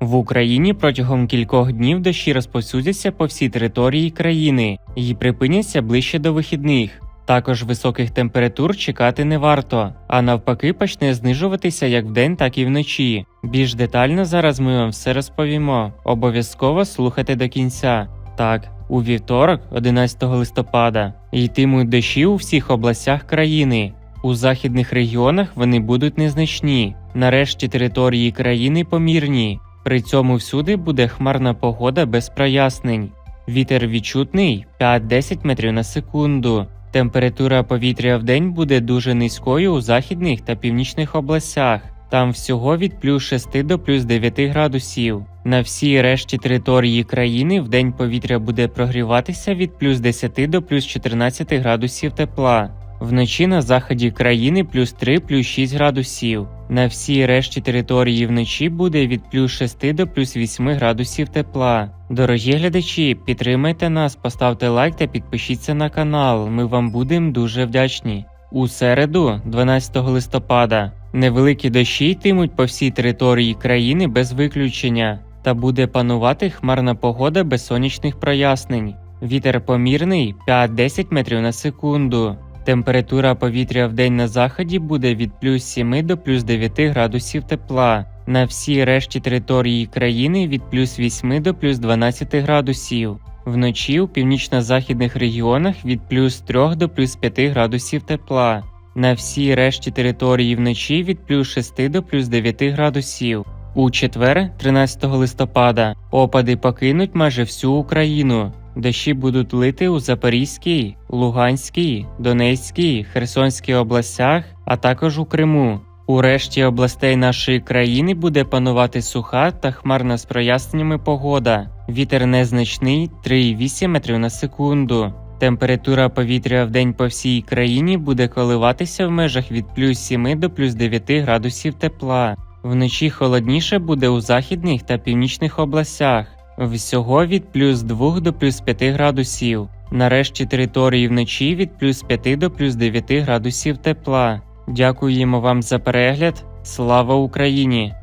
В Україні протягом кількох днів дощі розповсюдяться по всій території країни і припиняться ближче до вихідних. Також високих температур чекати не варто, а навпаки, почне знижуватися як вдень, так і вночі. Більш детально зараз ми вам все розповімо. Обов'язково слухайте до кінця. Так, у вівторок, 11 листопада, йтимуть дощі у всіх областях країни. У західних регіонах вони будуть незначні. Нарешті території країни помірні. При цьому всюди буде хмарна погода без прояснень. Вітер відчутний 5-10 метрів на секунду. Температура повітря в день буде дуже низькою у західних та північних областях. Там всього від плюс 6 до плюс 9 градусів. На всій решті території країни в день повітря буде прогріватися від плюс 10 до плюс 14 градусів тепла. Вночі на заході країни плюс 3 плюс 6 градусів. На всій решті території вночі буде від плюс 6 до плюс 8 градусів тепла. Дорогі глядачі, підтримайте нас, поставте лайк та підпишіться на канал. Ми вам будемо дуже вдячні. У середу, 12 листопада, невеликі дощі йтимуть по всій території країни без виключення, та буде панувати хмарна погода без сонячних прояснень. Вітер помірний 5-10 метрів на секунду. Температура повітря в день на заході буде від плюс 7 до плюс 9 градусів тепла. На всій решті території країни від плюс 8 до плюс 12 градусів. Вночі у північно-західних регіонах від плюс 3 до плюс 5 градусів тепла. На всій решті території вночі від плюс 6 до плюс 9 градусів. У четвер, 13 листопада, опади покинуть майже всю Україну. Дощі будуть лити у Запорізькій, Луганській, Донецькій, Херсонській областях, а також у Криму. У решті областей нашої країни буде панувати суха та хмарна з проясненнями погода. Вітер незначний 3,8 метрів на секунду. Температура повітря в день по всій країні буде коливатися в межах від плюс 7 до плюс 9 градусів тепла. Вночі холодніше буде у західних та північних областях. Всього від плюс 2 до плюс 5 градусів. Нарешті території вночі від плюс 5 до плюс 9 градусів тепла. Дякуємо вам за перегляд. Слава Україні!